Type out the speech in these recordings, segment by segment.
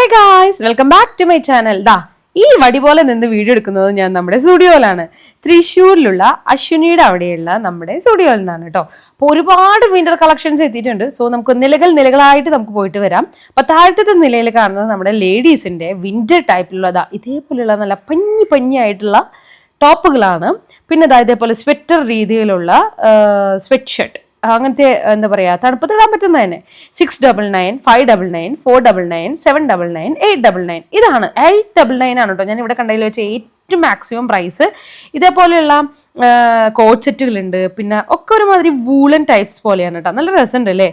Hey guys welcome back to my channel ദാ ഈ വടി പോലെ നിന്ന് വീഡിയോ എടുക്കുന്നത് ഞാൻ നമ്മുടെ സ്റ്റുഡിയോയിലാണ്. തൃശ്ശൂരിലുള്ള അശ്വിനിയുടെ അവിടെയുള്ള നമ്മുടെ സ്റ്റുഡിയോയിൽ നിന്നാണ് കേട്ടോ അപ്പോൾ ഒരുപാട് വിന്റർ കളക്ഷൻസ് എത്തിയിട്ടുണ്ട്. സോ നമുക്ക് നിലകൾ നിലകളായിട്ട് നമുക്ക് പോയിട്ട് വരാം. അപ്പോൾ താഴത്തെ നിലയിൽ കാണുന്നത് നമ്മുടെ ലേഡീസിന്റെ വിന്റർ ടൈപ്പിലുള്ളതാ ഇതേപോലെയുള്ള നല്ല പഞ്ഞി പഞ്ഞിയായിട്ടുള്ള ടോപ്പുകളാണ്. പിന്നെ അതായത് ഇതേപോലെ സ്വെറ്റർ രീതിയിലുള്ള സ്വെറ്റ് ഷർട്ട് അങ്ങനത്തെ എന്താ പറയുക തണുപ്പത്ത് ഇടാൻ പറ്റുന്ന തന്നെ. Six double nine five double nine four double nine seven double nine eight double nine ഇതാണ് എയ്റ്റ് ഡബിൾ നയൻ ആണ് കേട്ടോ ഞാൻ ഇവിടെ കണ്ടതിൽ വെച്ച് ഏറ്റവും മാക്സിമം പ്രൈസ് ഇതേപോലെയുള്ള കോട്ട് സെറ്റുകളുണ്ട് പിന്നെ ഒക്കെ ഒരുമാതിരി വൂളൻ ടൈപ്സ് പോലെയാണ് കേട്ടോ നല്ല രസമുണ്ട് അല്ലേ?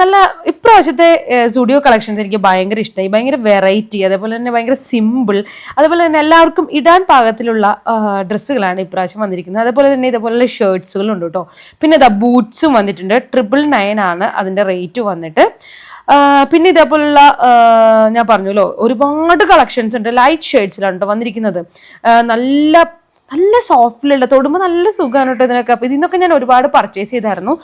നല്ല ഇപ്രാവശ്യത്തെ സ്റ്റുഡിയോ കളക്ഷൻസ് എനിക്ക് ഭയങ്കര ഇഷ്ടമായി ഭയങ്കര വെറൈറ്റി അതേപോലെ തന്നെ ഭയങ്കര സിമ്പിൾ അതേപോലെ തന്നെ എല്ലാവർക്കും ഇടാൻ പാകത്തിലുള്ള ഡ്രസ്സുകളാണ് ഇപ്രാവശ്യം വന്നിരിക്കുന്നത്. അതേപോലെ തന്നെ ഇതേപോലെയുള്ള ഷർട്ട്സുകളും ഉണ്ട് കേട്ടോ പിന്നെ ഇതാ ബൂട്ട്സും വന്നിട്ടുണ്ട്. ട്രിപ്പിൾ നയൻ ആണ് അതിന്റെ റേറ്റ് വന്നിട്ട്. പിന്നെ ഇതേപോലുള്ള ഞാൻ പറഞ്ഞല്ലോ ഒരുപാട് കളക്ഷൻസ് ഉണ്ട്. ലൈറ്റ് ഷെയ്ഡ്സിലാണ് കേട്ടോ വന്നിരിക്കുന്നത്. നല്ല നല്ല സോഫ്റ്റിലുള്ള തൊടുമ്പോൾ നല്ല സുഖമാണ് കേട്ടോ ഇതിനൊക്കെ. അപ്പോൾ ഇതിന്നൊക്കെ ഞാൻ ഒരുപാട് പർച്ചേസ് ചെയ്തായിരുന്നു.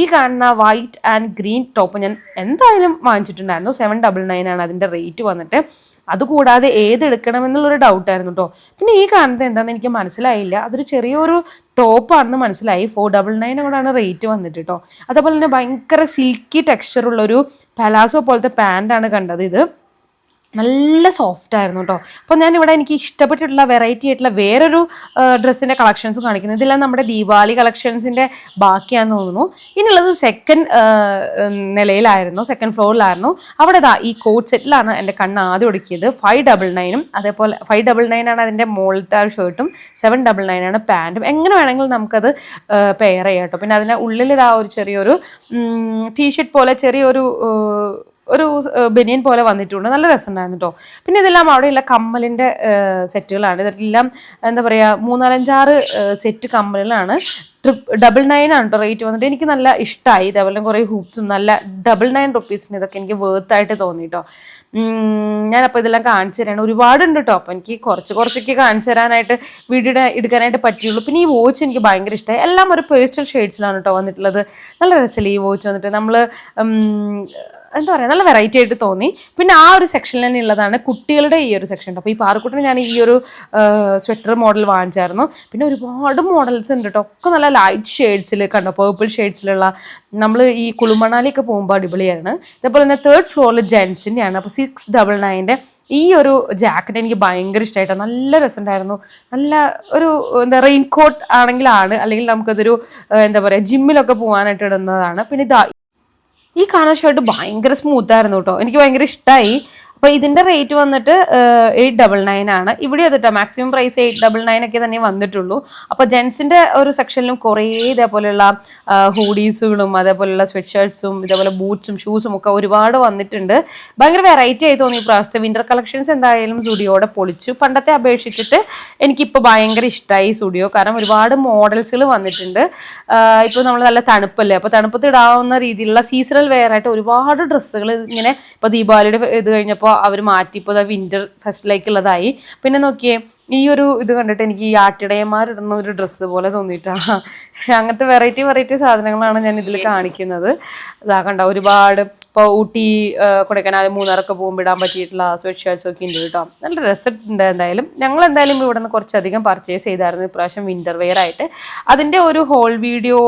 ഈ കാണുന്ന വൈറ്റ് ആൻഡ് ഗ്രീൻ ടോപ്പ് ഞാൻ എന്തായാലും വാങ്ങിച്ചിട്ടുണ്ടായിരുന്നു. സെവൻ ഡബിൾ നയൻ ആണ് അതിന്റെ റേറ്റ് വന്നിട്ട്. അതുകൂടാതെ ഏത് എടുക്കണമെന്നുള്ളൊരു ഡൗട്ടായിരുന്നു കേട്ടോ പിന്നെ ഈ കാണുന്നത് എന്താണെന്ന് എനിക്ക് മനസ്സിലായില്ല. അതൊരു ചെറിയൊരു ടോപ്പാണെന്ന് മനസ്സിലായി. ഫോർ ഡബിൾ നയൻ കൂടാണ് റേറ്റ് വന്നിട്ട് കേട്ടോ അതേപോലെ തന്നെ ഭയങ്കര സിൽക്കി ടെക്സ്ചറുള്ളൊരു പലാസോ പോലത്തെ പാന്റാണ് കണ്ടത് ഇത്. നല്ല സോഫ്റ്റ് ആയിരുന്നു കേട്ടോ അപ്പോൾ ഞാൻ ഇവിടെ എനിക്ക് ഇഷ്ടപ്പെട്ടിട്ടുള്ള വെറൈറ്റി ആയിട്ടുള്ള വേറൊരു ഡ്രസ്സിന്റെ കളക്ഷൻസ് കാണിക്കുന്നത് ഇതെല്ലാം നമ്മുടെ ദീപാവലി കളക്ഷൻസിന്റെ ബാക്കിയാന്ന് തോന്നുന്നു. ഇനിയുള്ളത് സെക്കൻഡ് നിലയിലായിരുന്നു സെക്കൻഡ് ഫ്ലോറിലായിരുന്നു അവിടെ ദാ ഈ കോട്ട് സെറ്റിലാണ് എന്റെ കണ്ണ് ആദ്യം ഒടുക്കിയത്. ഫൈവ് ഡബിൾ നയനും അതേപോലെ ഫൈവ് ഡബിൾ നയൻ ആണ് അതിന്റെ മുകളിലത്തെ ഷർട്ടും സെവൻ ഡബിൾ നയൻ ആണ് പാന്റും എങ്ങനെ വേണമെങ്കിലും നമുക്കത് പെയർ ചെയ്യാം കേട്ടോ പിന്നെ അതിന്റെ ഉള്ളിൽ ഇതാ ഒരു ചെറിയൊരു ടീഷർട്ട് പോലെ ചെറിയൊരു ഒരു ബനിയൻ പോലെ വന്നിട്ടുണ്ട്. നല്ല രസമുണ്ടായിരുന്നു കേട്ടോ പിന്നെ ഇതെല്ലാം അവിടെയുള്ള കമ്മലിന്റെ സെറ്റുകളാണ്. ഇതെല്ലാം എന്താ പറയുക മൂന്നാലഞ്ചാറ് സെറ്റ് കമ്മലുകളാണ്. ട്രിപ്പ് ഡബിൾ നയൻ ആണ് കേട്ടോ റേറ്റ് വന്നിട്ട്. എനിക്ക് നല്ല ഇഷ്ടമായി ഇതേപോലെ കുറേ ഹൂപ്സും നല്ല ഡബിൾ നയൻ റുപ്പീസിന് ഇതൊക്കെ എനിക്ക് വേർത്ത് ആയിട്ട് തോന്നി കേട്ടോ ഞാനപ്പോൾ ഇതെല്ലാം കാണിച്ചു തരാണ്. ഒരുപാടുണ്ട് കേട്ടോ അപ്പോൾ എനിക്ക് കുറച്ച് കുറച്ചൊക്കെ കാണിച്ചു തരാനായിട്ട് വീഡിയോ എടുക്കാനായിട്ട് പറ്റിയുള്ളൂ. പിന്നെ ഈ വാച്ച് എനിക്ക് ഭയങ്കര ഇഷ്ടമായി എല്ലാം ഒരു പേഴ്സണൽ ഷെയ്ഡ്സിലാണ് കേട്ടോ വന്നിട്ടുള്ളത്. നല്ല രസമല്ലേ ഈ വാച്ച് വന്നിട്ട്? നമ്മൾ എന്താ പറയുക നല്ല വെറൈറ്റി ആയിട്ട് തോന്നി. പിന്നെ ആ ഒരു സെക്ഷനിൽ തന്നെ ഉള്ളതാണ് കുട്ടികളുടെ ഈ ഒരു സെക്ഷൻ അപ്പോൾ ഈ പാറക്കുട്ടിന് ഞാൻ ഈ ഒരു സ്വെറ്റർ മോഡൽ വാങ്ങിച്ചായിരുന്നു. പിന്നെ ഒരുപാട് മോഡൽസ് ഉണ്ട് കേട്ടോ ഒക്കെ നല്ല ലൈറ്റ് ഷെയ്ഡ്സിൽ കണ്ടോ പേർപ്പിൾ ഷെയ്ഡ്സിലുള്ള നമ്മൾ ഈ കുളുമണാലിയൊക്കെ പോകുമ്പോൾ അടിപൊളിയാണ് ഇതേപോലെ തന്നെ തേർഡ് ഫ്ലോറിൽ ജെൻസിന്റെയാണ് അപ്പോൾ സിക്സ് ഡബിൾ നയന്റെ ഈ ഒരു ജാക്കറ്റ് എനിക്ക് ഭയങ്കര ഇഷ്ടമായിട്ടോ നല്ല രസമുണ്ടായിരുന്നു. നല്ല ഒരു എന്താ റെയിൻ കോട്ട് ആണെങ്കിലാണ് അല്ലെങ്കിൽ നമുക്കതൊരു എന്താ പറയുക ജിമ്മിലൊക്കെ പോകാനായിട്ട് ഇടുന്നതാണ്. പിന്നെ ഇതാ ഈ കാണുന്ന ഷർട്ട് ഭയങ്കര സ്മൂത്ത് ആയിരുന്നു കേട്ടോ എനിക്ക് ഭയങ്കര ഇഷ്ടമായി അപ്പോൾ ഇതിന്റെ റേറ്റ് വന്നിട്ട് എയ്റ്റ് ഡബിൾ നയൻ ആണ്. ഇവിടെ അതിട്ടോ maximum price eight double nine ഒക്കെ തന്നെ വന്നിട്ടുള്ളൂ. അപ്പോൾ ജെൻസിന്റെ ഒരു സെക്ഷനിലും കുറേ ഇതേപോലെയുള്ള ഹൂഡീസുകളും അതേപോലെയുള്ള സ്വെറ്റ് ഷർട്ട്സും ഇതേപോലെ ബൂട്ട്സും ഷൂസും ഒക്കെ ഒരുപാട് വന്നിട്ടുണ്ട്. ഭയങ്കര വെറൈറ്റി ആയി തോന്നി പ്രാവശ്യത്തെ വിന്റർ കളക്ഷൻസ് എന്തായാലും സ്റ്റുഡിയോടെ പൊളിച്ചു. പണ്ടത്തെ അപേക്ഷിച്ചിട്ട് എനിക്കിപ്പോൾ ഭയങ്കര ഇഷ്ടമായി സ്റ്റുഡിയോ കാരണം ഒരുപാട് മോഡൽസുകൾ വന്നിട്ടുണ്ട്. ഇപ്പോൾ നമ്മൾ നല്ല തണുപ്പല്ലേ? അപ്പോൾ തണുപ്പത്തിടാവുന്ന രീതിയിലുള്ള സീസണൽ വെയർ ആയിട്ട് ഒരുപാട് ഡ്രസ്സുകൾ ഇങ്ങനെ ഇപ്പോൾ ദീപാവലിയുടെ ഇത് കഴിഞ്ഞപ്പോൾ അവർ മാറ്റി ഇപ്പോൾ വിന്റർ ഫെസ്റ്റിലേക്കുള്ളതായി പിന്നെ നോക്കിയേ ഈ ഒരു ഇത് കണ്ടിട്ട് എനിക്ക് ഈ ആട്ടിടയന്മാർ ഇടുന്ന ഒരു ഡ്രസ്സ് പോലെ തോന്നിയിട്ടാണ് അങ്ങനത്തെ വെറൈറ്റി വെറൈറ്റി സാധനങ്ങളാണ് ഞാൻ ഇതിൽ കാണിക്കുന്നത്. ഇതാ കണ്ട ഒരുപാട് ഇപ്പോൾ ഊട്ടി കൊടൈക്കനാൽ മൂന്നാറൊക്കെ പോകുമ്പോൾ ഇടാൻ പറ്റിയിട്ടുള്ള സ്വെറ്റ് ഷർട്ട്സ് ഒക്കെ ഉണ്ട് കേട്ടോ. നല്ല രസമുണ്ട് എന്തായാലും. ഞങ്ങൾ എന്തായാലും ഇവിടെ നിന്ന് കുറച്ചധികം പർച്ചേസ് ചെയ്തായിരുന്നു ഇപ്രാവശ്യം വിന്റർ വെയർ ആയിട്ട്. അതിന്റെ ഒരു ഹോൾ വീഡിയോ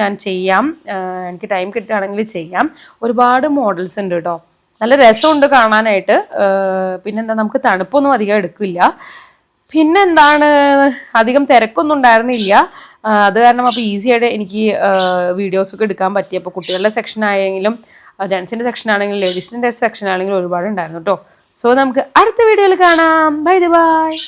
ഞാൻ ചെയ്യാം. എനിക്ക് ടൈം കിട്ടുകയാണെങ്കിൽ ചെയ്യാം. ഒരുപാട് മോഡൽസ് ഉണ്ട് കേട്ടോ. നല്ല രസമുണ്ട് കാണാനായിട്ട്. പിന്നെന്താ നമുക്ക് തണുപ്പൊന്നും അധികം എടുക്കില്ല. പിന്നെന്താണ് അധികം തിരക്കൊന്നും ഉണ്ടായിരുന്നില്ല. അത് കാരണം അപ്പോൾ ഈസി ആയിട്ട് എനിക്ക് വീഡിയോസൊക്കെ എടുക്കാൻ പറ്റി. അപ്പോൾ കുട്ടികളുടെ സെക്ഷൻ ആയെങ്കിലും ജെൻസിന്റെ സെക്ഷൻ ആണെങ്കിലും ലേഡീസിന്റെ സെക്ഷൻ ആണെങ്കിലും ഒരുപാട് ഉണ്ടായിരുന്നു കേട്ടോ സോ നമുക്ക് അടുത്ത വീഡിയോയിൽ കാണാം. Bye bye